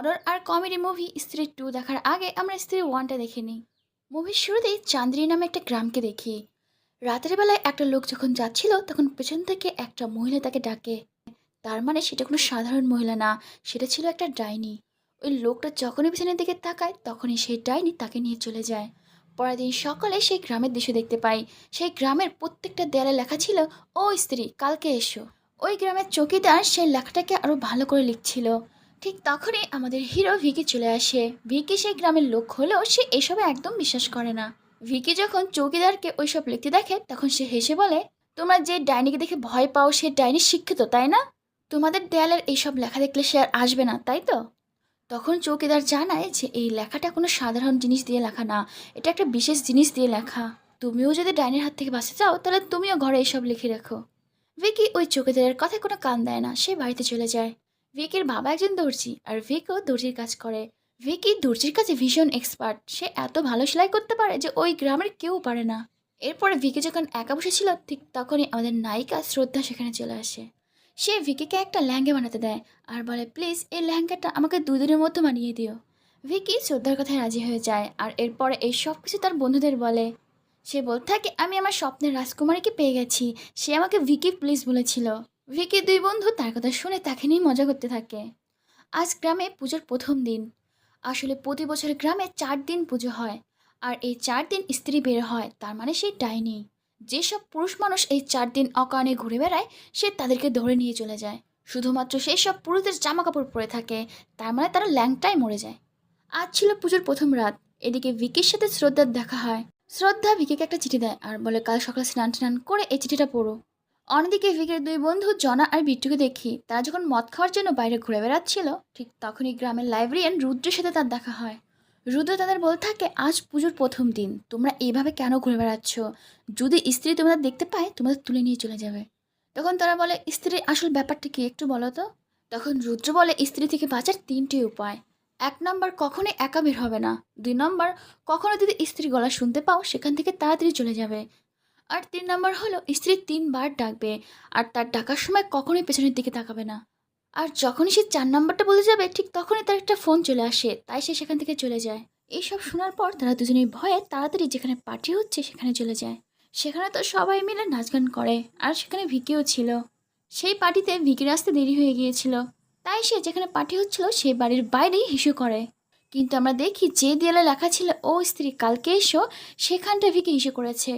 Horror আর comedy movie Stree two দেখার আগে আমরা স্ত্রী ওয়ানটা দেখে নিই। মুভির শুরুতেই চান্দ্রি নামে একটা গ্রামকে দেখি। রাতের বেলায় একটা লোক যখন যাচ্ছিল, তখন পেছন থেকে একটা মহিলা তাকে ডাকে। তার মানে সেটা কোনো সাধারণ মহিলা না, সেটা ছিল একটা ডাইনি। ওই লোকটা যখনই পেছনের দিকে তাকায়, তখনই সেই ডাইনি তাকে নিয়ে চলে যায়। পরের দিন সকালে সেই গ্রামের দৃশ্য দেখতে পাই। সেই গ্রামের প্রত্যেকটা দেয়ালে লেখা ছিল, ও স্ত্রী, কালকে এসো। ওই গ্রামের চকিদার সেই লেখাটাকে আরও ভালো করে লিখছিল। ঠিক তখনই আমাদের হিরো ভিকি চলে আসে। ভিকি সেই গ্রামের লোক হলেও সে এসবে একদম বিশ্বাস করে না। ভিকি যখন চৌকিদারকে ওইসব লিখতে দেখে, তখন সে হেসে বলে, তোমরা যে ডাইনিকে দেখে ভয় পাও, সে ডাইনি শিক্ষিত, তাই না? তোমাদের দেয়ালের এইসব লেখা দেখলে সে আর আসবে না, তাই তো? তখন চৌকিদার জানায় যে এই লেখাটা কোনো সাধারণ জিনিস দিয়ে লেখা না, এটা একটা বিশেষ জিনিস দিয়ে লেখা। তুমিও যদি ডাইনির হাত থেকে বাঁচতে চাও, তাহলে তুমিও ঘরে এইসব লিখে রাখো। ভিকি ওই চৌকিদারের কথায় কোনো কান দেয় না, সে বাড়িতে চলে যায়। ভিকির বাবা একজন দর্জি আর ভিকও দর্জির কাজ করে। ভিকি দর্জির কাছে ভীষণ এক্সপার্ট সে এত ভালো সেলাই করতে পারে যে ওই গ্রামের কেউ পারে না। এরপরে ভিকি যখন একা বসেছিল ঠিক তখনই আমাদের নায়িকা শ্রদ্ধা সেখানে চলে আসে। সে ভিকিকে একটা ল্যাঙ্গা বানাতে দেয় আর বলে, প্লিজ, এই ল্যাঙ্গাটা আমাকে দুদিনের মধ্যে বানিয়ে দিও। ভিকি শ্রদ্ধার কথায় রাজি হয়ে যায় আর এরপরে এই সব কিছু তার বন্ধুদের বলে। সে বলতে থাকে, আমি আমার স্বপ্নের রাজকুমারীকে পেয়ে গেছি। সে আমাকে ভিকি প্লিজ বলেছিল। ভিকি দুই বন্ধু তার কথা শুনে তাকে নিয়ে মজা করতে থাকে। আজ গ্রামে পুজোর প্রথম দিন। আসলে প্রতি বছর গ্রামে চার দিন পুজো হয়। আর এই চার দিন স্ত্রী বের হয়, তার মানে সেই ডাইনি। যেসব পুরুষ মানুষ এই চার দিন অকারণে ঘুরে বেড়ায়, সে তাদেরকে ধরে নিয়ে চলে যায়। শুধুমাত্র সেই সব পুরুষদের জামা কাপড় পরে থাকে, তার মানে তারা ল্যাংটাই মরে যায়। আজ ছিল পুজোর প্রথম রাত। এদিকে ভিকির সাথে শ্রদ্ধার দেখা হয়। শ্রদ্ধা ভিকিকে একটা চিঠি দেয় আর বলে, কাল সকালে স্নান টান করে এই চিঠিটা পড়ো। অন্যদিকে ভিকের দুই বন্ধু জনা আর বিট্টুকে দেখি, তারা যখন মদ খাওয়ার জন্য বাইরে ঘুরে বেড়াচ্ছিল, ঠিক তখনই গ্রামের লাইব্রেরিয়ান রুদ্রের সাথে তার দেখা হয়। রুদ্র তাদের বলতে থাকে, আজ পুজোর প্রথম দিন, তোমরা এইভাবে কেন ঘুরে বেড়াচ্ছ? যদি স্ত্রী তোমাদের দেখতে পায়, তোমাদের তুলে নিয়ে চলে যাবে। তখন তারা বলে, স্ত্রীর আসল ব্যাপারটা কি একটু বলো তো? তখন রুদ্র বলে, স্ত্রী থেকে বাঁচার তিনটি উপায়। এক নম্বর, কখনোই একা বের হবে না। দুই নম্বর, কখনো যদি স্ত্রী গলা শুনতে পাও, সেখান থেকে তাড়াতাড়ি চলে যাবে। আর তিন নম্বর হলো, স্ত্রী তিনবার ডাকবে, আর তার ডাকার সময় কখনোই পেছনের দিকে তাকাবে না। আর যখনই সে চার নাম্বারটা বলে যাবে, ঠিক তখনই তার একটা ফোন চলে আসে, তাই সে সেখান থেকে চলে যায়। এইসব শোনার পর তারা দুজনেই ভয়ে তাড়াতাড়ি যেখানে পার্টি হচ্ছে সেখানে চলে যায়। সেখানে তো সবাই মিলে নাচ গান করে, আর সেখানে ভিকিও ছিল। সেই পার্টিতে ভিকির আসতে দেরি হয়ে গিয়েছিল। তাই সে যেখানে পার্টি হচ্ছিল সেই বাড়ির বাইরেই হিসু করে। কিন্তু আমরা দেখি যে দেয়ালে লেখা ছিল, ও স্ত্রী, কালকে এসো, সেখানটা ভিকি হিসু করেছে।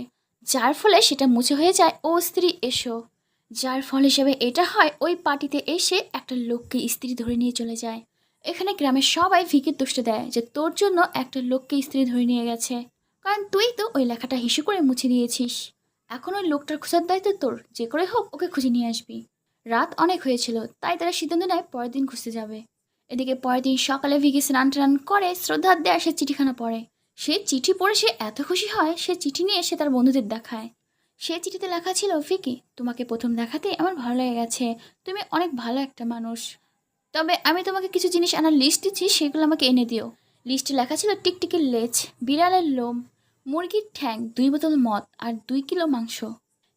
যার ফলে সেটা মুছে হয়ে যায়। ও স্ত্রী, এসো। যার ফল হিসেবে এটা হয়, ওই পার্টিতে এসে একটা লোককে স্ত্রী ধরে নিয়ে চলে যায়। এখানে গ্রামের সবাই ভিকির দোষটা দেয় যে, তোর জন্য একটা লোককে স্ত্রী ধরে নিয়ে গেছে। কারণ তুই তো ওই লেখাটা হিসু করে মুছে দিয়েছিস। এখন ওই লোকটার খোঁজার দায়িত্ব তোর। যে করে হোক, ওকে খুঁজে নিয়ে আসবি। রাত অনেক হয়েছিল, তাই তারা সিদ্ধান্ত নেয় পরের দিন খুঁজতে যাবে। এদিকে পরের দিন সকালে ভিকি স্নান টান করে শ্রদ্ধার দেয় সে চিঠিখানা পড়ে। সে চিঠি পড়ে সে এত খুশি হয়, সে চিঠি নিয়ে সে তার বন্ধুদের দেখায়। সে চিঠিতে লেখা ছিল ফিকি তোমাকে প্রথম দেখাতে আমার ভালো লেগে গেছে। তুমি অনেক ভালো একটা মানুষ। তবে আমি তোমাকে কিছু জিনিস আনার লিস্ট দিচ্ছি, সেগুলো আমাকে এনে দিও। লিস্টে লেখা ছিল টিকটিকির লেজ, বিড়ালের লোম, মুরগির ঠ্যাং, দুই বোতল মদ আর দুই কিলো মাংস।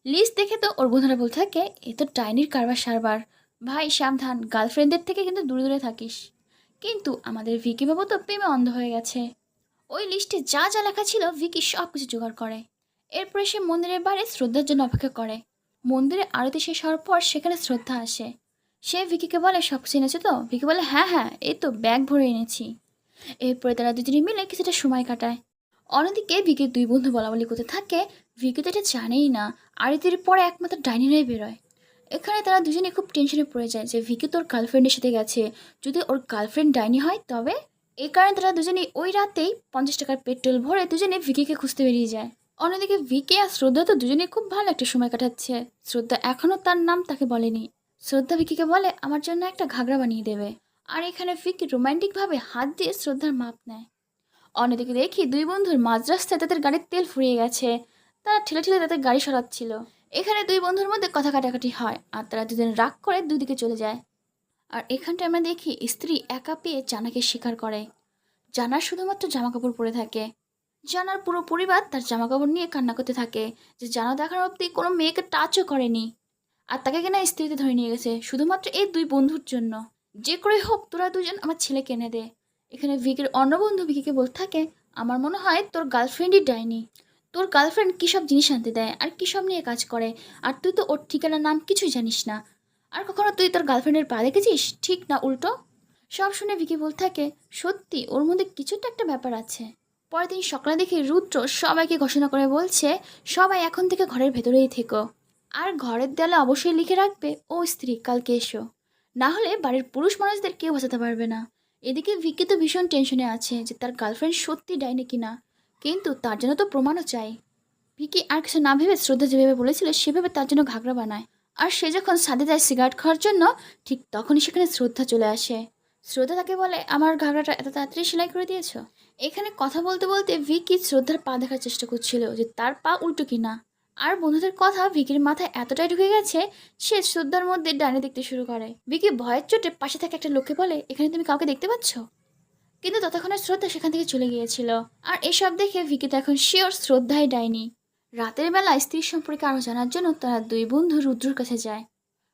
লিস্ট দেখে তো ওর বন্ধুরা বলতে থাকে, এ তো ডাইনির কারবার সারবার। ভাই, সাবধান গার্লফ্রেন্ডদের থেকে কিন্তু দূরে দূরে থাকিস। কিন্তু আমাদের ভিকি বাবু তো প্রেমে অন্ধ হয়ে গেছে। ওই লিস্টে যা যা লেখা ছিল ভিকি সব কিছু জোগাড় করে। এরপরে সে মন্দিরের বাইরে শ্রদ্ধার জন্য অপেক্ষা করে। মন্দিরে আরতি শেষ হওয়ার পর সেখানে শ্রদ্ধা আসে। সে ভিকিকে বলে সব কিছু এনেছে তো? ভিকি বলে হ্যাঁ হ্যাঁ এই তো ব্যাগ ভরে এনেছি। এরপরে তারা দুজনে মিলে কিছুটা সময় কাটায়। অন্যদিকে ভিকির দুই বন্ধু বলা বলি করতে থাকে, ভিকি তো এটা জানেই না, আরতির পরে একমাত্র ডাইনিরাই বেরোয়। এখানে তারা দুজনে খুব টেনশনে পড়ে যায় যে, ভিকি তোর গার্লফ্রেন্ডের সাথে গেছে, যদি ওর গার্লফ্রেন্ড ডাইনি হয় তবে? এই কারণে তারা দুজনে ওই রাতেই পঞ্চাশ টাকার পেট্রোল ভরে দুজনে ভিকিকে খুঁজতে বেরিয়ে যায়। অন্যদিকে ভিকি আর শ্রদ্ধা তো দুজনে খুব ভালো একটা সময় কাটাচ্ছে। শ্রদ্ধা এখনও তার নাম তাকে বলেনি। শ্রদ্ধা ভিকিকে বলে, আমার জন্য একটা ঘাগরা বানিয়ে দেবে। আর এখানে ভিকি রোমান্টিকভাবে হাত দিয়ে শ্রদ্ধার মাপ নেয়। অন্যদিকে দেখি দুই বন্ধুর মাঝ রাস্তায় তাদের গাড়ির তেল ফুরিয়ে গেছে। তারা ঠেলে ঠেলে তাদের গাড়ি সরাচ্ছিল। এখানে দুই বন্ধুর মধ্যে কথা কাটাকাটি হয় আর তারা দুজন রাগ করে দুদিকে চলে যায়। আর এখানটা আমরা দেখি স্ত্রী একা পেয়ে চানাকে স্বীকার করে। জানার শুধুমাত্র জামা কাপড় পরে থাকে। জানার পুরো পরিবার তার জামা কাপড় নিয়ে কান্না করতে থাকে যে জানা দেখার অবধি কোনো মেয়েকে টাচও করেনি। আর তাকে কিনা স্ত্রীতে ধরে নিয়ে গেছে? শুধুমাত্র এই দুই বন্ধুর জন্য। যে করে হোক, তোরা দুজন আমার ছেলেকে এনে দে। এখানে ভিকির অন্য বন্ধু ভিকিকে বলতে থাকে, আমার মনে হয় তোর গার্লফ্রেন্ডই ডাইনি। তোর গার্লফ্রেন্ড কী সব জিনিস আনতে দেয় আর কী সব নিয়ে কাজ করে? আর তুই তো ওর ঠিকানার নাম কিছুই জানিস না। আর কখনো তুই তোর গার্লফ্রেন্ডের পা দেখেছিস? ঠিক না, উল্টো? সব শুনে ভিকি বলতে থাকে, সত্যি, ওর মধ্যে কিছুটা একটা ব্যাপার আছে। পরের দিন সকালে দেখি রুদ্র সবাইকে ঘোষণা করে বলছে, সবাই এখন থেকে ঘরের ভেতরেই থেকো। আর ঘরের দেয়ালে অবশ্যই লিখে রাখবে, ও স্ত্রী, কালকে এসো। না হলে বাড়ির পুরুষ মানুষদের কেউ বাঁচাতে পারবে না। এদিকে ভিকি তো ভীষণ টেনশনে আছে যে তার গার্লফ্রেন্ড সত্যি ডাইনি কিনা। কিন্তু তার জন্য তো প্রমাণও চাই। ভিকি আর কিছু না ভেবে শ্রদ্ধা যেভাবে বলেছিল, সেভাবে তার জন্য ঘাগরা বানায়। আর সে যখন সাদে যায় সিগারেট খাওয়ার জন্য, ঠিক তখনই সেখানে শ্রদ্ধা চলে আসে। শ্রদ্ধা তাকে বলে, আমার ঘাগড়াটা এত তাড়াতাড়ি সেলাই করে দিয়েছ? এখানে কথা বলতে বলতে ভিকি শ্রদ্ধার পা দেখার চেষ্টা করছিল যে তার পা উল্টো কিনা। আর বন্ধুদের কথা ভিকির মাথায় এতটাই ঢুকে গেছে, সে শ্রদ্ধার মধ্যে ডানে দেখতে শুরু করে। ভিকি ভয়ের চোটে পাশে থাকা একটা লোককে বলে, এখানে তুমি কাউকে দেখতে পাচ্ছ? কিন্তু ততক্ষণে শ্রদ্ধা সেখান থেকে চলে গিয়েছিল। আর এসব দেখে ভিকি তো এখন শিওর শ্রদ্ধাই ডায়নি। রাতের বেলা স্ত্রীর সম্পর্কে আরও জানার জন্য তারা দুই বন্ধু রুদ্রর কাছে যায়।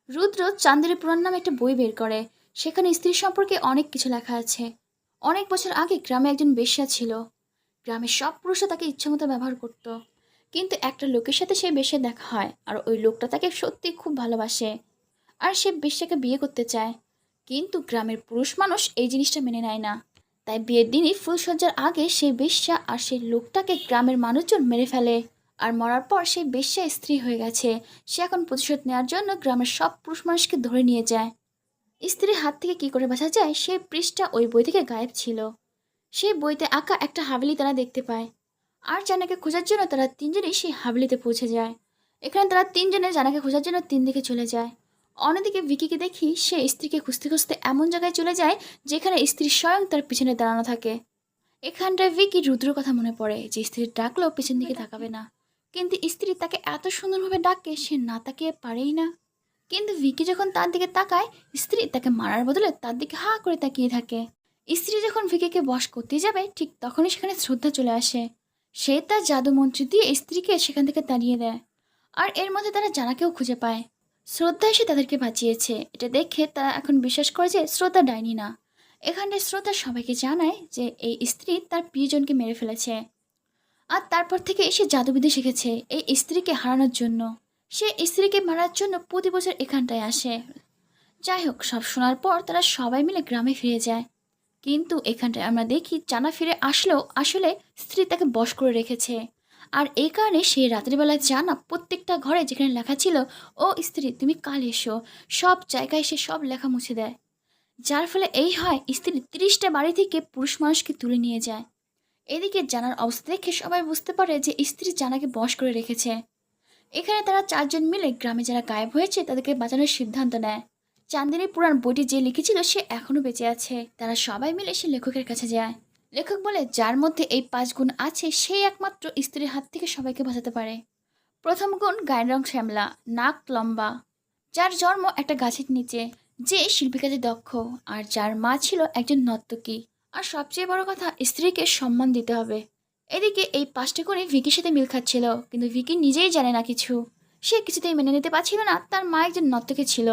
রুদ্র চান্দের পুরাণ নামে একটা বই বের করে। সেখানে স্ত্রী সম্পর্কে অনেক কিছু লেখা আছে। অনেক বছর আগে গ্রামে একজন বেশ্যা ছিল। গ্রামের সব পুরুষরা তাকে ইচ্ছামতো ব্যবহার করত। কিন্তু একটা লোকের সাথে সে বেশে দেখা হয় আর ওই লোকটা তাকে সত্যি খুব ভালোবাসে। আর সে বেশ্যাকে বিয়ে করতে চায়। কিন্তু গ্রামের পুরুষ মানুষ এই জিনিসটা মেনে নেয় না। তাই বিয়ের দিনই ফুলসজ্জার আগে সেই বেশ্যা আর সেই লোকটাকে গ্রামের মানুষজন মেরে ফেলে। আর মরার পর সেই বেশ্যা স্ত্রী হয়ে গেছে। সে এখন প্রতিশোধ নেওয়ার জন্য গ্রামের সব পুরুষ মানুষকে ধরে নিয়ে যায়। স্ত্রীর হাত থেকে কি করে বাঁচা যায়, সেই পৃষ্ঠা ওই বই থেকে গায়েব ছিল। সেই বইতে আঁকা একটা হাবলি তারা দেখতে পায়। আর জানাকে খোঁজার জন্য তারা তিনজনই সেই হাবলিতে পৌঁছে যায়। এখানে তারা তিনজনে জানাকে খোঁজার জন্য তিন দিকে চলে যায়। অন্যদিকে ভিকিকে দেখি সে স্ত্রীকে খুঁজতে খুঁজতে এমন জায়গায় চলে যায়, যেখানে স্ত্রী স্বয়ং তার পিছনে দাঁড়ানো থাকে। এখানটায় ভিকি রুদ্রর কথা মনে পড়ে যে স্ত্রীর ডাকলেও পিছন দিকে তাকাবে না। কিন্তু স্ত্রী তাকে এত সুন্দরভাবে ডাকে সে না তাকিয়ে পারেই না। কিন্তু ভিকি যখন তার দিকে তাকায়, স্ত্রী তাকে মারার বদলে তার দিকে হা করে তাকিয়ে থাকে। স্ত্রী যখন ভিকিকে বশ করতে যাবে, ঠিক তখনই সেখানে শ্রদ্ধা চলে আসে। সে তার জাদু মন্ত্র দিয়ে স্ত্রীকে সেখান থেকে তাড়িয়ে দেয়। আর এর মধ্যে তারা জানাকেও খুঁজে পায়। শ্রদ্ধা এসে তাদেরকে বাঁচিয়েছে। এটা দেখে তারা এখন বিশ্বাস করে যে শ্রদ্ধা ডাইনি না। এখানে শ্রদ্ধা সবাইকে জানায় যে এই স্ত্রী তার প্রিয়জনকে মেরে ফেলেছে। আর তারপর থেকে এসে জাদুবিদ্যা শিখেছে এই স্ত্রীকে হারানোর জন্য। সে স্ত্রীকে মারার জন্য প্রতি বছর এখানটায় আসে। যাই হোক সব শোনার পর তারা সবাই মিলে গ্রামে ফিরে যায়। কিন্তু এখানটায় আমরা দেখি জানা ফিরে আসলেও আসলে স্ত্রী তাকে বশ করে রেখেছে। আর এই কারণে সে রাত্রিবেলায় জানা প্রত্যেকটা ঘরে যেখানে লেখা ছিল, ও স্ত্রী, তুমি কাল এসো। সব জায়গায় সে সব লেখা মুছে দেয়। যার ফলে এই হয়, স্ত্রী তিরিশটা বাড়ি থেকে পুরুষ মানুষকে তুলে নিয়ে যায়। এদিকে জানার অবস্থা দেখে সবাই বুঝতে পারে যে স্ত্রী জানাকে বশ করে রেখেছে। এখানে তারা চারজন মিলে গ্রামে যারা গায়েব হয়েছে, তাদেরকে বাঁচানোর সিদ্ধান্ত নেয়। চান্দিনী পুরাণ বইটি যে লিখেছিল, সে এখনও বেঁচে আছে। তারা সবাই মিলে সে লেখকের কাছে যায়। লেখক বলে, যার মধ্যে এই পাঁচ গুণ আছে সেই একমাত্র স্ত্রীর হাত থেকে সবাইকে বাঁচাতে পারে। প্রথম গুণ, গায়ের রং শ্যামলা, নাক লম্বা। যার জন্ম একটা গাছের নিচে, যে শিল্পী কাজে দক্ষ, আর যার মা ছিল একজন নর্তকী। আর সবচেয়ে বড় কথা, স্ত্রীকে সম্মান দিতে হবে। এদিকে এই পাঁচটা করে ভিকির সাথে মিল খাচ্ছিল, কিন্তু ভিকি নিজেই জানে না কিছু। সে কিছুতেই মেনে নিতে পারছিল না, তার মা একজন নর্তকী ছিল।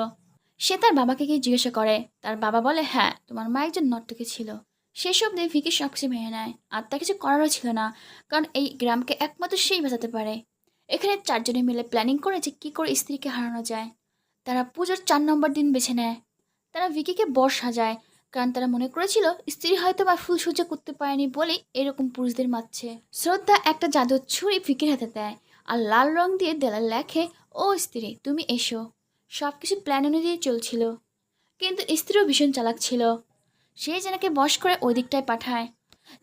সে তার বাবাকে গিয়ে জিজ্ঞাসা করে, তার বাবা বলে হ্যাঁ তোমার মা একজন নর্তকী ছিল। সেসব দিয়ে ভিকি সব কিছু মেনে নেয়, আর তা কিছু করারও ছিল না, কারণ এই গ্রামকে একমাত্র সেই বাঁচাতে পারে। এখানে চারজনে মিলে প্ল্যানিং করে যে কী করে স্ত্রীকে হারানো যায়। তারা পুজোর চার নম্বর দিন বেছে নেয়। তারা ভিকিকে বর সাজায় কারণ তারা মনে করেছিল, স্ত্রী হয়তো বা ফুল সহ্য করতে পারেনি বলেই এরকম পুরুষদের মারছে শ্রদ্ধা একটা জাদুর ছুরি ভিকির হাতে দেয় আর লাল রং দিয়ে দেলাল লেখে, ও স্ত্রী, তুমি এসো। সব কিছু প্ল্যান অনুযায়ী চলছিল। কিন্তু স্ত্রীও ভীষণ চালাক ছিল। সে জানাকে বশ করে ওই দিকটায় পাঠায়,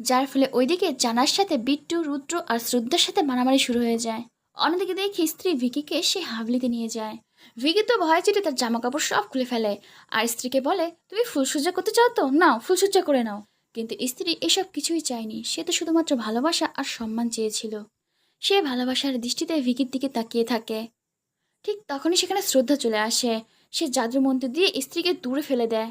যার ফলে ওইদিকে জানার সাথে বিট্টু, রুদ্র আর শ্রদ্ধার সাথে মারামারি শুরু হয়ে যায়। অন্যদিকে দেখি স্ত্রী ভিকিকে সে হাবলিতে নিয়ে যায়। ভিকি তো ভয় চেটে তার জামা কাপড় সব খুলে ফেলে। আর স্ত্রীকে বলে, তুমি ফুলসজ্জা করতে চাও তো? নাও, ফুলসজ্জা করে নাও। কিন্তু স্ত্রী এসব কিছুই চায়নি। সে তো শুধুমাত্র ভালোবাসা আর সম্মান চেয়েছিল। সে ভালোবাসার দৃষ্টিতে ভিকির দিকে তাকিয়ে থাকে। ঠিক তখনই সেখানে শ্রদ্ধা চলে আসে। সে জাদুর মন্ত্র দিয়ে স্ত্রীকে দূরে ফেলে দেয়।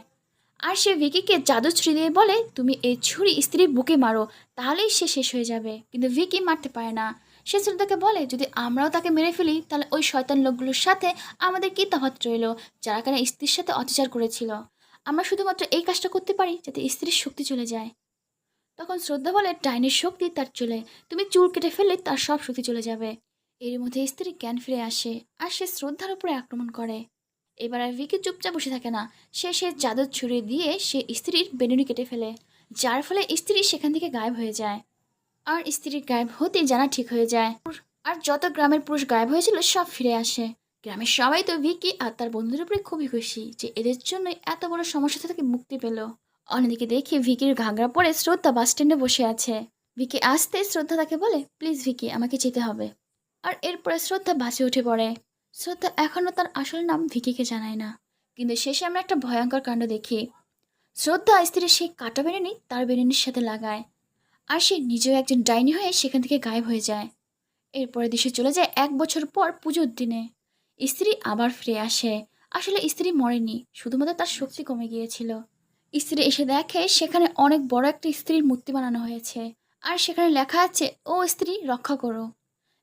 আর সে ভিকিকে জাদু ছুরি দিয়ে বলে, তুমি এই ছুরি স্ত্রীর বুকে মারো, তাহলেই সে শেষ হয়ে যাবে। কিন্তু ভিকি মারতে পারে না। সে শ্রদ্ধাকে বলে, যদি আমরাও তাকে মেরে ফেলি, তাহলে ওই শয়তান লোকগুলোর সাথে আমাদের কী তফাত রইল? যারা কেন স্ত্রীর সাথে অত্যাচার করেছিল? আমরা শুধুমাত্র এই কাজটা করতে পারি যাতে স্ত্রীর শক্তি চলে যায়। তখন শ্রদ্ধা বলে, ডাইনের শক্তি তার চলে। তুমি চুল কেটে ফেললে তার সব শক্তি চলে যাবে। এর মধ্যে স্ত্রী জ্ঞান ফিরে আসে আর সে শ্রদ্ধার উপরে আক্রমণ করে। এবার আর ভিকি চুপচাপ বসে থাকে না। সে সে চাদর ছুড়ে দিয়ে সে স্ত্রীর বেনুনি কেটে ফেলে, যার ফলে স্ত্রী সেখান থেকে গায়েব হয়ে যায়। আর স্ত্রীর গায়েব হতে জানা ঠিক হয়ে যায়। আর যত গ্রামের পুরুষ গায়েব হয়েছিল, সব ফিরে আসে। গ্রামের সবাই তো ভিকি আর তার বন্ধুদের উপরে খুবই খুশি যে এদের জন্য এত বড় সমস্যা থেকে মুক্তি পেল। অন্যদিকে দেখি ভিকির ঘাগরা পরে শ্রদ্ধা বাস স্ট্যান্ডে বসে আছে। ভিকি আসতে শ্রদ্ধা তাকে বলে, প্লিজ ভিকি আমাকে যেতে হবে। আর এরপরে শ্রদ্ধা বাসে উঠে পড়ে। শ্রদ্ধা এখনও তার আসল নাম ভিকিকে জানায় না। কিন্তু শেষে আমরা একটা ভয়ঙ্কর কাণ্ড দেখি। শ্রদ্ধা স্ত্রীর সেই কাটা বেরেনি তার বেরেনির সাথে লাগায়। আর সে নিজেও একজন ডাইনি হয়ে সেখান থেকে গায়েব হয়ে যায়। এরপরে দেশে চলে যায় এক বছর পর পুজোর দিনে। স্ত্রী আবার ফিরে আসে। আসলে স্ত্রী মরেনি, শুধুমাত্র তার শক্তি কমে গিয়েছিল। স্ত্রী এসে দেখে সেখানে অনেক বড় একটা স্ত্রীর মূর্তি বানানো হয়েছে। আর সেখানে লেখা আছে, ও স্ত্রী, রক্ষা করো।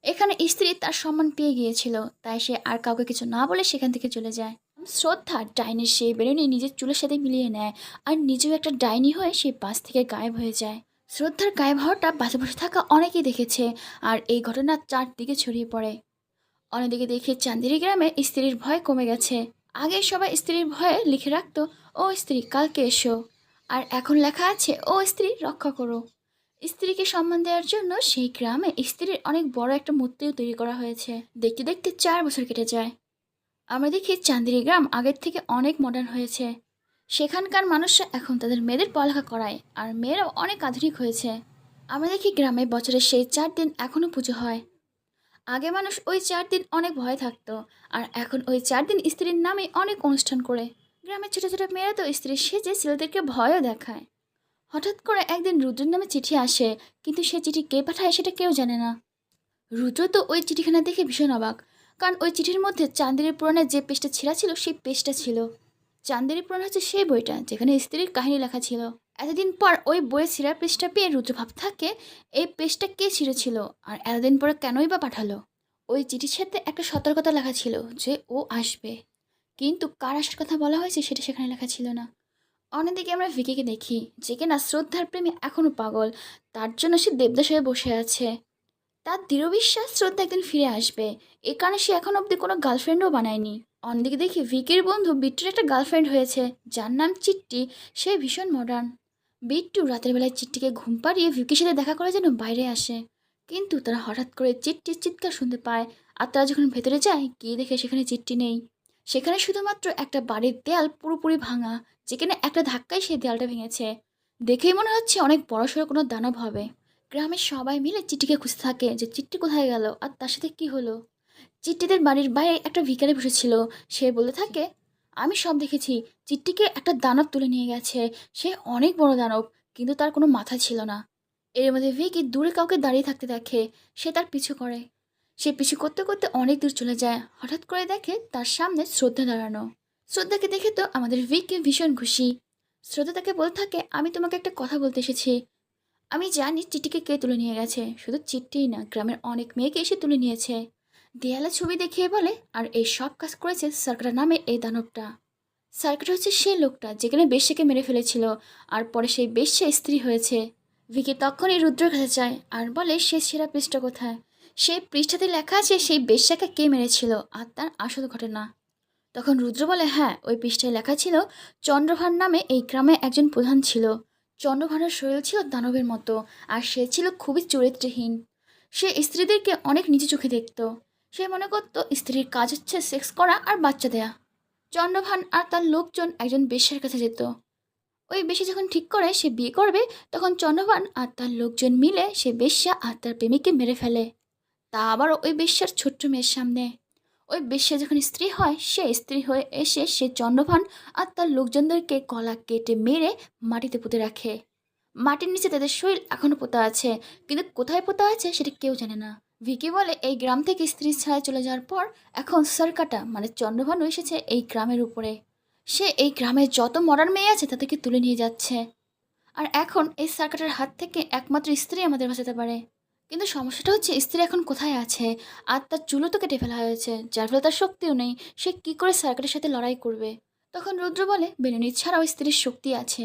এখানে স্ত্রী তার সম্মান পেয়ে গিয়েছিল, তাই সে আর কাউকে কিছু না বলে সেখান থেকে চলে যায়। শ্রদ্ধা ডাইনির সেই বেরোনি নিজের চুলের সাথে মিলিয়ে নেয়, আর নিজেও একটা ডাইনি হয়ে সেই বাস থেকে গায়েব হয়ে যায়। শ্রদ্ধার গায়েব হওয়াটা বাসে বসে থাকা অনেকেই দেখেছে, আর এই ঘটনা চারদিকে ছড়িয়ে পড়ে। অন্যদিকে দেখে চান্দিরি গ্রামে স্ত্রীর ভয় কমে গেছে। আগে সবাই স্ত্রীর ভয়ে লিখে রাখতো, ও স্ত্রী, কালকে এসো। আর এখন লেখা আছে, ও স্ত্রী, রক্ষা করো। স্ত্রীকে সম্মান দেওয়ার জন্য সেই গ্রামে স্ত্রীর অনেক বড় একটা মূর্তিও তৈরি করা হয়েছে। দেখতে দেখতে চার বছর কেটে যায়। আমরা দেখি চান্দিরি গ্রাম আগের থেকে অনেক মডার্ন হয়েছে। সেখানকার মানুষরা এখন তাদের মেয়েদের পড়ালেখা করায়, আর মেয়েরাও অনেক আধুনিক হয়েছে। আমরা দেখি গ্রামে বছরের সেই চার দিন এখনও পুজো হয়। আগে মানুষ ওই চার দিন অনেক ভয় থাকতো, আর এখন ওই চার দিন স্ত্রীর নামে অনেক অনুষ্ঠান করে। গ্রামের ছোটো ছোটো মেয়েরা তো স্ত্রীর সেজে ছেলেদেরকে ভয়ও দেখায়। হঠাৎ করে একদিন রুদ্রের নামে চিঠি আসে, কিন্তু সে চিঠি কে পাঠায় সেটা কেউ জানে না। রুদ্র তো ওই চিঠিখানা দেখে ভীষণ অবাক, কারণ ওই চিঠির মধ্যে চান্দেরের পুরাণের যে পেজটা ছেঁড়া ছিল, সেই পেজটা ছিল। চান্দেরের পুরাণ হচ্ছে সেই বইটা যেখানে স্ত্রীর কাহিনী লেখা ছিল। এতদিন পর ওই বইয়ের ছিঁড়া পেজটা পেয়ে রুদ্রভাব থাকে, এই পেজটা কে ছিঁড়েছিল আর এতদিন পরে কেনই বা পাঠালো? ওই চিঠির সাথে একটা সতর্কতা লেখা ছিল যে ও আসবে। কিন্তু কার আসার কথা বলা হয়েছে সেটা সেখানে লেখা ছিল না। অন্যদিকে আমরা ভিকিকে দেখি, যে কিনা শ্রদ্ধার প্রেমে এখনও পাগল, তার জন্য সে দেবদাস হয়ে বসে আছে। তার দৃঢ় বিশ্বাস শ্রদ্ধা একদিন ফিরে আসবে, এ কারণে সে এখন অবধি কোনো গার্লফ্রেন্ডও বানায়নি। অন্যদিকে দেখি ভিকির বন্ধু বিট্টুর একটা গার্লফ্রেন্ড হয়েছে, যার নাম চিট্টি। সে ভীষণ মডার্ন বিট্টু রাতের বেলায় চিট্টিকে ঘুম পাড়িয়ে ভিকির সাথে দেখা করে যেন বাইরে আসে। কিন্তু তারা হঠাৎ করে চিট্টির চিৎকার শুনতে পায় আর তারা যখন ভেতরে যায়, গিয়ে দেখে সেখানে চিট্টি নেই। সেখানে শুধুমাত্র একটা বাড়ির দেয়াল পুরোপুরি ভাঙা, যেখানে একটা ধাক্কায় সেই দেয়ালটা ভেঙেছে। দেখেই মনে হচ্ছে অনেক বড়সড় কোনো দানব হবে। গ্রামের সবাই মিলে চিট্টিকে খুঁজতে থাকে যে চিট্টি কোথায় গেল আর তার সাথে কি হলো। চিট্টিদের বাড়ির বাইরে একটা ভিকারি বসেছিল। সে বলতে থাকে, আমি সব দেখেছি। চিট্টিকে একটা দানব তুলে নিয়ে গেছে। সে অনেক বড় দানব, কিন্তু তার কোনো মাথা ছিল না। এর মধ্যে ভিকি দূরে কাউকে দাঁড়িয়ে থাকতে দেখে, সে তার পিছু করে। সে পিছু করতে করতে অনেক দূর চলে যায়। হঠাৎ করে দেখে তার সামনে শ্রদ্ধা দাঁড়ানো। শ্রদ্ধাকে দেখে তো আমাদের ভিকি ভীষণ খুশি। শ্রদ্ধা তাকে বলতে থাকে, আমি তোমাকে একটা কথা বলতে এসেছি। আমি জানি চিঠিকে কে তুলে নিয়ে গেছে। শুধু চিঠিই না, গ্রামের অনেক মেয়েকে এসে তুলে নিয়েছে। দেয়ালে ছবি দেখিয়ে বলে, আর এই সব কাজ করেছে সরকার নামে এই দানবটা। সার্কিট হচ্ছে সেই লোকটা যেখানে বেশ্যাকে মেরে ফেলেছিল আর পরে সেই বেশ্যা স্ত্রী হয়েছে। ভিকি তখনই রুদ্রের কাছে যায় আর বলে, সে সেরা পৃষ্ঠা কোথায়? সেই পৃষ্ঠাতে লেখা আছে সেই বেশ্যাকে কে মেরেছিল আর তার আসল ঘটনা। তখন রুদ্র বলে হ্যাঁ ওই পৃষ্ঠায় লেখা ছিল, চন্দ্রভান নামে এই গ্রামে একজন প্রধান ছিল। চন্দ্রভানের শরীর ছিল দানবের মতো আর সে ছিল খুবই চরিত্রহীন। সে স্ত্রীদেরকে অনেক নিচু চোখে দেখত। সে মনে করতো স্ত্রীর কাজ হচ্ছে সেক্স করা আর বাচ্চা দেয়া। চন্দ্রভান আর তার লোকজন একজন বেশ্যার কাছে যেত। ওই বেশি যখন ঠিক করে সে বিয়ে করবে, তখন চন্দ্রভান আর তার লোকজন মিলে সে বেশ্যা আর তার প্রেমিককে মেরে ফেলে। তা আবার ওই বেশ্যার ছোট্ট মেয়ের সামনে। ওই বেশ্যা যখন স্ত্রী হয়, সে স্ত্রী হয়ে এসে সে চন্দ্রভান আর তার লোকজনদেরকে গলা কেটে মেরে মাটিতে পুঁতে রাখে। মাটির নিচে তাদের শরীর এখনও পোতা আছে, কিন্তু কোথায় পোতা আছে সেটা কেউ জানে না। ভিকি বলে, এই গ্রাম থেকে স্ত্রী ছাড়ায় চলে যাওয়ার পর এখন সরকাটা মানে চন্দ্রভানু এসেছে এই গ্রামের উপরে। সে এই গ্রামের যত মডার্ন মেয়ে আছে তাদেরকে তুলে নিয়ে যাচ্ছে। আর এখন এই সার্কাটের হাত থেকে একমাত্র স্ত্রী আমাদের বাঁচাতে পারে। কিন্তু সমস্যাটা হচ্ছে, স্ত্রী এখন কোথায় আছে? আর তার চুলও তো কেটে ফেলা হয়েছে, যার ফলে তার শক্তিও নেই। সে কি করে সার্কাটের সাথে লড়াই করবে? তখন রুদ্র বলে বেরুনি ছাড়াও স্ত্রীর শক্তি আছে।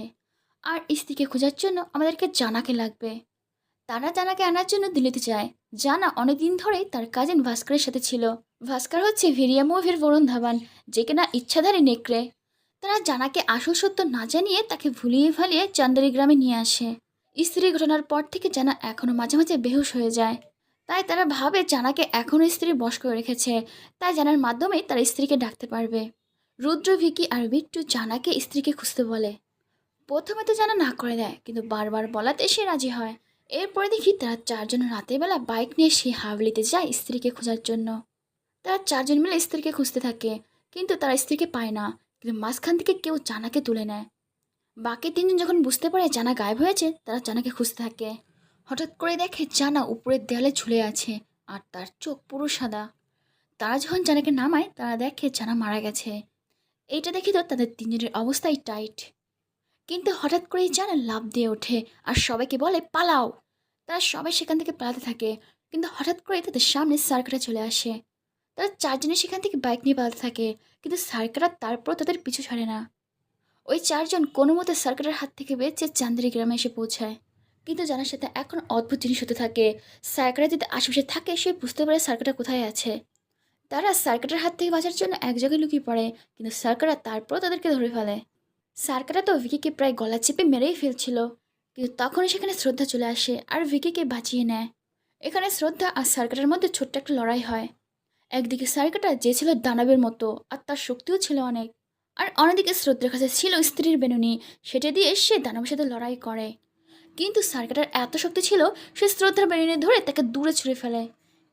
আর স্ত্রীকে খোঁজার জন্য আমাদেরকে জানাকে লাগবে। তারা জানাকে আনার জন্য দিল্লিতে যায়। জানা অনেকদিন ধরেই তার কাজিন ভাস্করের সাথে ছিল। ভাস্কর হচ্ছে ভেরিয়া মুভির বরুণ ধাবান, যে কিনা ইচ্ছাধারী নেকড়ে। তারা জানাকে আসল সত্য না জানিয়ে তাকে ভুলিয়ে ভালিয়ে চান্দারি গ্রামে নিয়ে আসে। স্ত্রী ঘটনার পর থেকে জানা এখনও মাঝে মাঝে বেহুশ হয়ে যায়। তাই তারা ভাবে জানাকে এখনও স্ত্রী বশ করে রেখেছে। তাই জানার মাধ্যমেই তার স্ত্রীকে ডাকতে পারবে। রুদ্র, ভিকি আর বিট্টু জানাকে স্ত্রীকে খুঁজতে বলে। প্রথমে তো জানা না করে দেয়, কিন্তু বারবার বলাতে সে রাজি হয়। এরপরে দেখি তারা চারজন রাতের বেলা বাইক নিয়ে সেই হাবলিতে যায় স্ত্রীকে খোঁজার জন্য। তারা চারজন মিলে স্ত্রীকে খুঁজতে থাকে, কিন্তু তারা স্ত্রীকে পায় না, কিন্তু মাঝখান থেকে কেউ জানাকে তুলে নেয়। বাকি তিনজন যখন বুঝতে পারে জানা গায়েব হয়েছে, তারা জানাকে খুঁজতে থাকে। হঠাৎ করে দেখে জানা উপরের দেয়ালে ঝুলে আছে আর তার চোখ পুরো সাদা। তারা যখন জানাকে নামায়, তারা দেখে জানা মারা গেছে। এইটা দেখে তো তাদের তিনজনের অবস্থাই টাইট। কিন্তু হঠাৎ করেই জানা লাভ দিয়ে ওঠে আর সবাইকে বলে, পালাও। তারা সবাই সেখান থেকে পালাতে থাকে, কিন্তু হঠাৎ করে তাদের সামনে সার্কাটা চলে আসে। তারা চারজনে সেখান থেকে বাইক নিয়ে পালাতে থাকে, কিন্তু সার্কারা তারপর তাদের পিছু ছাড়ে না। ওই চারজন কোনো মতে সার্কারের হাত থেকে বেঁচে চান্দ্রি গ্রামে এসে পৌঁছায়, কিন্তু জানার সাথে এখন অদ্ভুত জিনিস হতে থাকে। সার্কারা যদি আশেপাশে থাকে, সে বুঝতে পারে সার্কারটা কোথায় আছে। তারা সার্কারের হাত থেকে বাঁচার জন্য এক জায়গায় লুকিয়ে পড়ে, কিন্তু সার্কারা তারপর তাদেরকে ধরে ফেলে। সার্কারা তো ভিকিকে প্রায় গলা চেপে মেরেই ফেলছিল। কিন্তু তখনই সেখানে শ্রদ্ধা চলে আসে আর ভিকিকে বাঁচিয়ে নেয়। এখানে শ্রদ্ধা আর সার্কারের মধ্যে ছোট্ট একটা লড়াই হয়। একদিকে সার্কাটা যে ছিল দানবের মতো, আর তার শক্তিও ছিল অনেক। আর অন্যদিকে শ্রদ্ধার কাছে ছিল স্ত্রীর বেনুনি, সেটা দিয়ে সে দানবের সাথে লড়াই করে। কিন্তু সার্কাটার এত শক্তি ছিল, সে শ্রদ্ধার বেনুনি ধরে তাকে দূরে ছুঁড়ে ফেলে।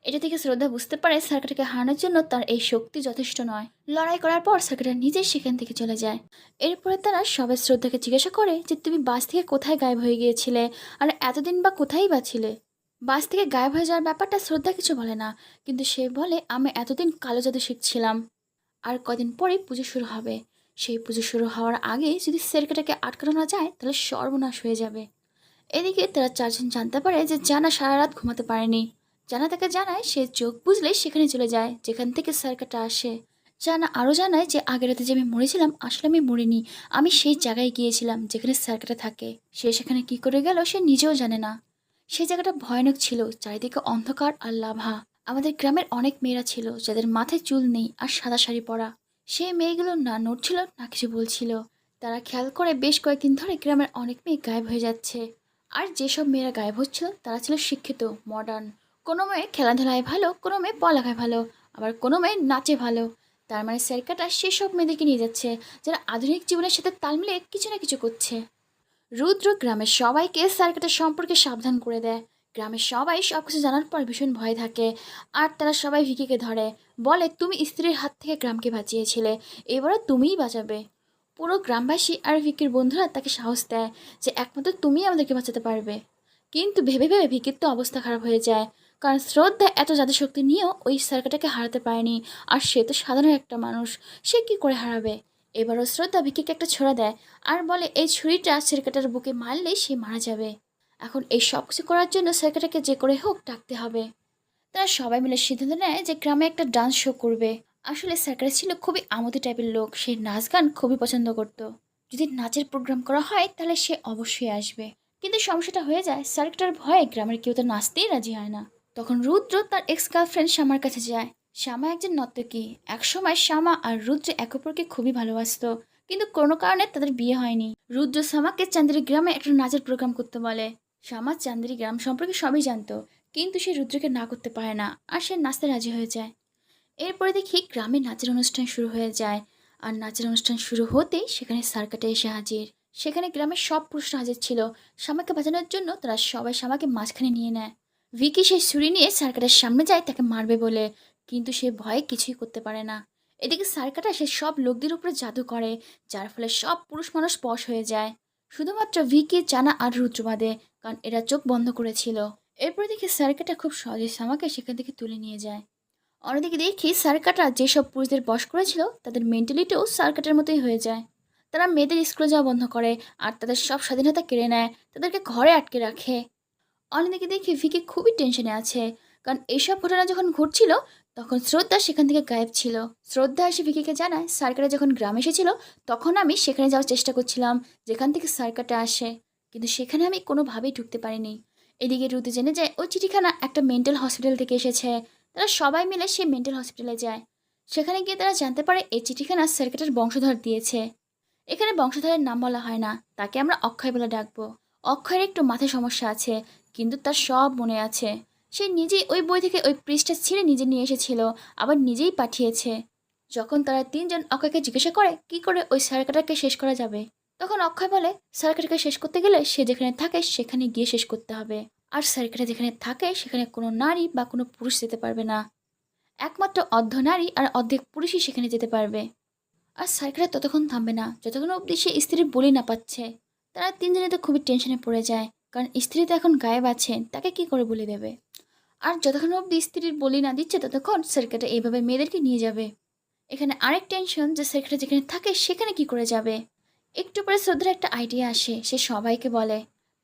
এটা থেকে শ্রদ্ধা বুঝতে পারে সার্কাটাকে হারানোর জন্য তার এই শক্তি যথেষ্ট নয়। লড়াই করার পর সার্কাটা নিজেই সেখান থেকে চলে যায়। এরপরে তারা সবাই শ্রদ্ধাকে জিজ্ঞাসা করে যে, তুমি বাস থেকে কোথায় গায়েব হয়ে গিয়েছিলে? আর এতদিন বা কোথায় বা ছিলে? বাস থেকে গায়েব হয়ে যাওয়ার ব্যাপারটা শ্রদ্ধা কিছু বলে না, কিন্তু সে বলে, আমি এতদিন কালো জাদু শিখছিলাম আর কদিন পরেই পুজো শুরু হবে। সেই পুজো শুরু হওয়ার আগেই যদি সেরকাটাকে আটকানো না যায়, তাহলে সর্বনাশ হয়ে যাবে। এদিকে তারা চারজন জানতে পারে যে, জানা সারা রাত ঘুমাতে পারেনি। জানা তাকে জানায়, সে চোখ বুঝলে সেখানে চলে যায়, যেখান থেকে সার্কাটা আসে। জানা আরও জানায় যে, আগের রাতে যে আমি মরেছিলাম, আসলে আমি মরিনি। আমি সেই জায়গায় গিয়েছিলাম যেখানে সার্কাটা থাকে। সে সেখানে কি করে গেল, সে নিজেও জানে না। সেই জায়গাটা ভয়ানক ছিল, চারিদিকে অন্ধকার আর লাভা। আমাদের গ্রামের অনেক মেয়েরা ছিল, যাদের মাথায় চুল নেই আর সাদা শাড়ি পরা। সেই মেয়েগুলো না নড়ছিল, না কিছু বলছিল। তারা খেয়াল করে বেশ কয়েকদিন ধরে গ্রামের অনেক মেয়ে গায়েব হয়ে যাচ্ছে। আর যেসব মেয়েরা গায়েব হচ্ছিল, তারা ছিল শিক্ষিত মডার্ন কোনো মেয়ে খেলাধুলায় ভালো, কোনো মেয়ে পড়ালেখায় ভালো, আবার কোনো মেয়ে নাচে ভালো। তার মানে স্যারকাটা সেসব মেয়েদেরকে নিয়ে যাচ্ছে, যারা আধুনিক জীবনের সাথে তাল মিলিয়ে কিছু না কিছু করছে। রুদ্র গ্রামের সবাইকে সার্কাটের সম্পর্কে সাবধান করে দেয়। গ্রামের সবাই সব কিছু জানার পর ভীষণ ভয় থাকে, আর তারা সবাই ভিকিকে ধরে, বলে, তুমি স্ত্রীর হাত থেকে গ্রামকে বাঁচিয়েছিলে এবারে তুমিই বাঁচাবে। পুরো গ্রামবাসী আর ভিকির বন্ধুরা তাকে সাহস দেয় যে একমাত্র তুমিই আমাদেরকে বাঁচাতে পারবে। কিন্তু ভেবে ভেবে ভিকির তো অবস্থা খারাপ হয়ে যায়। কারণ শ্রদ্ধা এত জাদুশক্তি নিয়েও ওই সার্কাটাকে হারাতে পারেনি। আর সে তো সাধারণ একটা মানুষ। সে কি করে হারাবে? এবারও শ্রদ্ধা ভিকিকে একটা ছোড়া দেয়। আর বলে, এই ছুরিটা সার্কাটার বুকে মারলেই সে মারা যাবে। এখন এই সব কিছু করার জন্য সার্কাটাকে যে করে হোক ডাকতে হবে। তারা সবাই মিলে সিদ্ধান্ত নেয় যে গ্রামে একটা ডান্স শো করবে। আসলে সার্কারে ছিল খুবই আমোদি টাইপের লোক। সে নাচ গান খুবই পছন্দ করত। যদি নাচের প্রোগ্রাম করা হয়, তাহলে সে অবশ্যই আসবে। কিন্তু সমস্যাটা হয়ে যায়। সার্কাটার ভয়ে গ্রামের কেউ তো নাচতেই রাজি হয় না। তখন রুদ্র তার এক্স গার্লফ্রেন্ড শ্যামার কাছে যায়। শ্যামা একজন নর্তকী। একসময় শ্যামা আর রুদ্র এক অপরকে খুবই ভালোবাসতো, কিন্তু কোনো কারণে তাদের বিয়ে হয়নি। রুদ্র শ্যামাকে চান্দেরি গ্রামে একটা নাচের প্রোগ্রাম করতে বলে। শ্যামা চান্দেরি গ্রাম সম্পর্কে সবই জানতো, কিন্তু সে রুদ্রকে না করতে পারে না, আর সে নাচতে রাজি হয়ে যায়। এরপরে দেখি গ্রামে নাচের অনুষ্ঠান শুরু হয়ে যায়, আর নাচের অনুষ্ঠান শুরু হতেই সেখানে সার্কাটে এসে হাজির। সেখানে গ্রামের সব পুরুষরা হাজির ছিল। শ্যামাকে বাঁচানোর জন্য তারা সবাই শ্যামাকে মাঝখানে নিয়ে নেয়। ভিকি সেই ছুরি নিয়ে সার্কারের সামনে যায়, তাকে মারবে বলে। কিন্তু সে ভয়ে কিছুই করতে পারে না। এদিকে সার্কাটা সে সব লোকদের উপরে জাদু করে, যার ফলে সব পুরুষ মানুষ বশ হয়ে যায়। শুধুমাত্র ভিকি জানা আর রুদ্র বাদে, কারণ এরা চোখ বন্ধ করেছিল। এরপর দেখি সার্কাটা খুব সহজে সামাকে সেখান থেকে তুলে নিয়ে যায়। অন্যদিকে দেখি সার্কাটা যেসব পুরুষদের বশ করেছিল, তাদের মেন্টালিটিও সার্কাটের মতোই হয়ে যায়। তারা মেয়েদের স্কুলে যাওয়া বন্ধ করে, আর তাদের সব স্বাধীনতা কেড়ে নেয়, তাদেরকে ঘরে আটকে রাখে। অন্যদিকে দেখি ভিকি খুবই টেনশনে আছে। কারণ এইসব ঘটনা যখন ঘটছিল, তখন শ্রদ্ধা সেখান থেকে গায়েব ছিল। শ্রদ্ধা এসে ভিকিকে জানায় সার্কাটা যখন গ্রামে এসেছিল, তখন আমি সেখানে যাওয়ার চেষ্টা করছিলাম, যেখান থেকে সার্কাটা আসে। কিন্তু সেখানে আমি কোনোভাবেই ঢুকতে পারিনি। এদিকে রুতে জেনে যায়, ওই চিঠিখানা একটা মেন্টাল হসপিটাল থেকে এসেছে। তারা সবাই মিলে সেই মেন্টাল হসপিটালে যায়। সেখানে গিয়ে তারা জানতে পারে, এই চিঠিখানা সার্কাটের বংশধর দিয়েছে। এখানে বংশধরের নাম বলা হয় না, তাকে আমরা অক্ষয় বলে ডাকবো। অক্ষয়ের একটু মাথায় সমস্যা আছে কিন্তু তার সব মনে আছে। সে নিজেই ওই বই থেকে ওই পৃষ্ঠা ছিঁড়ে নিজে নিয়ে এসেছিল, আবার নিজেই পাঠিয়েছে। যখন তারা তিনজন অক্ষয়কে জিজ্ঞাসা করে, কি করে ওই সার্কাটাকে শেষ করা যাবে? তখন অক্ষয় বলে সার্কাটাকে শেষ করতে গেলে সে যেখানে থাকে সেখানে গিয়ে শেষ করতে হবে। আর সার্কাটা যেখানে থাকে সেখানে কোনো নারী বা কোনো পুরুষ যেতে পারবে না। একমাত্র অর্ধ নারী আর অর্ধেক পুরুষই সেখানে যেতে পারবে। আর সার্কাটা ততক্ষণ থামবে না। যতক্ষণ অবধি সে স্ত্রীর বলি না পাচ্ছে, তারা তিনজনে তো খুবই টেনশনে পড়ে যায়। কারণ স্ত্রী তো এখন গায়েব আছেন তাকে কি করে বলে দেবে? আর যতক্ষণ অব্দি স্ত্রীর বলি না দিচ্ছে, ততক্ষণ সার্কাটা এইভাবে মেয়েদেরকে নিয়ে যাবে। এখানে আরেক টেনশন যে সার্কাটা যেখানে থাকে সেখানে কি করে যাবে? একটু পরে শ্রদ্ধার একটা আইডিয়া আসে, সে সবাইকে বলে।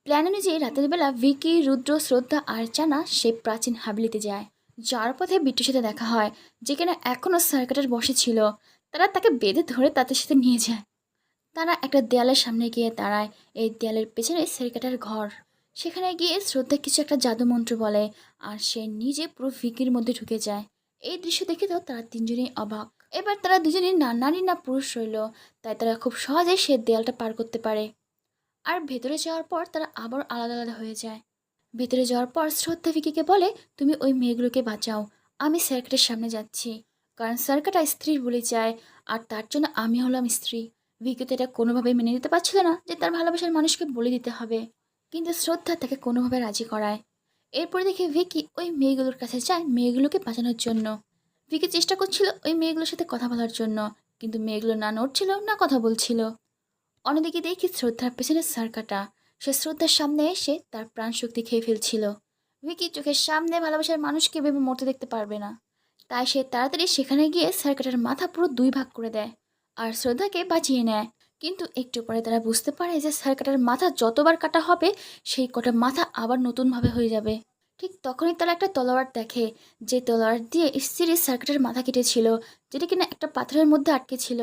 প্ল্যান অনুযায়ী রাতের বেলা ভিকি, রুদ্র, শ্রদ্ধা আর চানা সেই প্রাচীন হাবলিতে যায়। যার পথে বিট্টুর সাথে দেখা হয়, যেখানে এখনও সার্কাটের বসে ছিল। তারা তাকে বেঁধে ধরে তাদের সাথে নিয়ে যায়। তারা একটা দেয়ালের সামনে গিয়ে দাঁড়ায়। এই দেয়ালের পেছনে সার্কাটার ঘর। সেখানে গিয়ে শ্রদ্ধা কিছু একটা জাদুমন্ত্র বলে আর সে নিজে পুরো ভিকির মধ্যে ঢুকে যায়। এই দৃশ্য দেখে তো তারা তিনজনেই অবাক। এবার তারা দুজনেই না, নারী না পুরুষ রইল, তাই তারা খুব সহজেই সে দেয়ালটা পার করতে পারে। আর ভেতরে যাওয়ার পর তারা আবার আলাদা আলাদা হয়ে যায়। ভেতরে যাওয়ার পর শ্রদ্ধা ভিকিকে বলে, তুমি ওই মেয়েগুলোকে বাঁচাও। আমি সার্কাটের সামনে যাচ্ছি। কারণ সার্কাটা স্ত্রীর বলে যায়, আর তার জন্য আমি হলাম স্ত্রী। ভিকি তো এটা কোনোভাবেই মেনে নিতে পারছিল না যে তার ভালোবাসার মানুষকে বলে দিতে হবে। কিন্তু শ্রদ্ধা তাকে কোনোভাবে রাজি করায়। এরপরে দেখে ভিকি ওই মেয়েগুলোর কাছে যায় মেয়েগুলোকে বাঁচানোর জন্য। ভিকি চেষ্টা করছিল ওই মেয়েগুলোর সাথে কথা বলার জন্য, কিন্তু মেয়েগুলো না নড়ছিল, না কথা বলছিল। অন্যদিকে দেখি শ্রদ্ধার পেছনে সার্কাটা। সে শ্রদ্ধার সামনে এসে তার প্রাণ শক্তি খেয়ে ফেলছিল। ভিকি চোখের সামনে ভালোবাসার মানুষকে ভেবে মরতে দেখতে পারবে না। তাই সে তাড়াতাড়ি সেখানে গিয়ে সার্কাটার মাথা পুরো দুই ভাগ করে দেয়। আর শ্রদ্ধাকে বাঁচিয়ে নেয়। কিন্তু একটু পরে তারা বুঝতে পারে যে সার্কাটার মাথা যতবার কাটা হবে, সেই কটা মাথা আবার নতুনভাবে হয়ে যাবে। ঠিক তখনই তারা একটা তলোয়ার দেখে, যে তলোয়ার দিয়ে স্ত্রী সার্কাটের মাথা কেটেছিল, যেটা কিনা একটা পাথরের মধ্যে আটকে ছিল।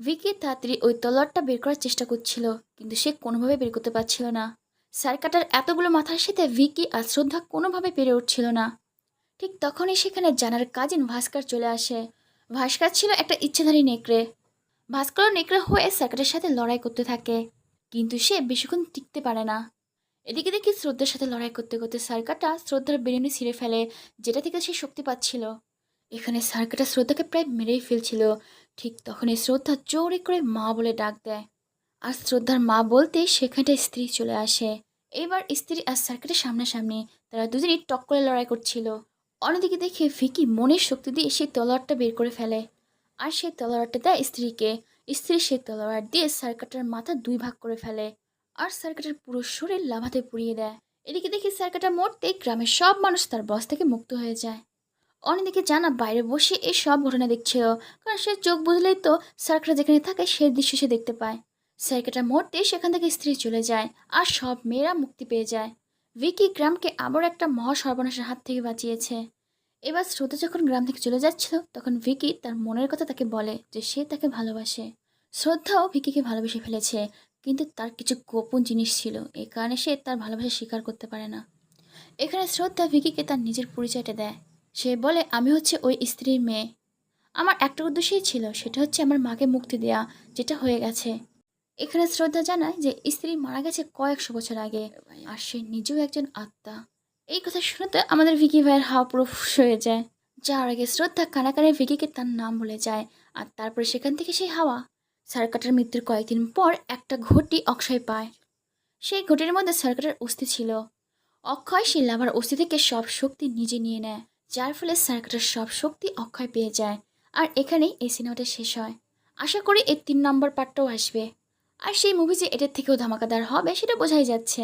ভিকি তাড়াতাড়ি ওই তলোয়ারটা বের করার চেষ্টা করছিল, কিন্তু সে কোনোভাবে বের করতে পারছিল না। সার্কাটার এতগুলো মাথার সাথে ভিকি আর শ্রদ্ধা কোনোভাবে পেরে উঠছিল না। ঠিক তখনই সেখানে জানার কাজিন ভাস্কর চলে আসে। ভাস্কর ছিল একটা ইচ্ছেধারী নেকড়ে। ভাস্কর নেকড়ে হয়ে সার্কাটের সাথে লড়াই করতে থাকে। কিন্তু সে বেশিক্ষণ টিকতে পারে না। এদিকে দেখি শ্রদ্ধার সাথে লড়াই করতে করতে সার্কাটা শ্রদ্ধার বেরেনি ছিঁড়ে ফেলে, যেটা থেকে সে শক্তি পাচ্ছিল। এখানে সার্কাটা শ্রদ্ধাকে প্রায় মেরেই ফেলছিল। ঠিক তখনই শ্রদ্ধা জোরে করে মা বলে ডাক দেয়। আর শ্রদ্ধার মা বলতে সেখানটায় স্ত্রী চলে আসে। এবার স্ত্রী আর সার্কাটের সামনাসামনি তারা দুজনেই টক করে লড়াই করছিল। অন্যদিকে দেখে ভিকি মনের শক্তি দিয়ে সেই তলোয়ারটা বের করে ফেলে। আর সেই তলোয়ারটা দেয় স্ত্রীকে। স্ত্রী সেই তলোয়ার দিয়ে সার্কাটার মাথা দুই ভাগ করে ফেলে আর সার্কাটার পুরো শরীর লাভাতে পুড়িয়ে দেয়। এদিকে দেখি সার্কাটা মরতে গ্রামের সব মানুষ তার বস থেকে মুক্ত হয়ে যায়। অন্যদিকে জানা বাইরে বসে এই সব ঘটনা দেখছিল কারণ সে চোখ বুঝলেই তো সার্কাটা যেখানে থাকে সে দৃশ্য সে দেখতে পায়। সার্কাটা মরতে সেখান থেকে স্ত্রী চলে যায় আর সব মেয়েরা মুক্তি পেয়ে যায়। ভিকি গ্রামকে আবার একটা মহা সর্বনাশের হাত থেকে বাঁচিয়েছে। এবার শ্রোতা যখন গ্রাম থেকে চলে যাচ্ছিল, তখন ভিকি তার মনের কথা তাকে বলে যে সে তাকে ভালোবাসে। শ্রদ্ধাও ভিকিকে ভালোবেসে ফেলেছে, কিন্তু তার কিছু গোপন জিনিস ছিল এই কারণে সে তার ভালোবাসা স্বীকার করতে পারে না। এখানে শ্রদ্ধা ভিকিকে তার নিজের পরিচয়টা দেয়। সে বলে, আমি হচ্ছে ওই স্ত্রীর মেয়ে। আমার একটা উদ্দেশ্যই ছিল, সেটা হচ্ছে আমার মাকে মুক্তি দেয়া, যেটা হয়ে গেছে। এখানে শ্রদ্ধা জানায় যে স্ত্রী মারা গেছে কয়েকশো বছর আগে, আর সে নিজেও একজন আত্মা। এই কথা শুনতে আমাদের ভিকি ভাইয়ের হাওয়া পুরো হয়ে যায়। যাওয়ার আগে শ্রদ্ধা কানাকানে ভিকিকে তার নাম বলে যায় আর তারপরে সেখান থেকে সেই হাওয়া। সার্কাটার মৃত্যুর কয়েকদিন পর একটা ঘটি অক্ষয় পায়। সেই ঘটির মধ্যে সার্কাটার অস্থি ছিল। অক্ষয় সেই লাভার অস্থি থেকে সব শক্তি নিজে নিয়ে নেয়, যার ফলে সার্কাটার সব শক্তি অক্ষয় পেয়ে যায় আর এখানেই এই সিনেমাটা শেষ হয়। আশা করি এর তিন নম্বর পার্টটাও আসবে। আর সেই মুভি যে এটার থেকেও ধামাকাদার হবে সেটা বোঝাই যাচ্ছে।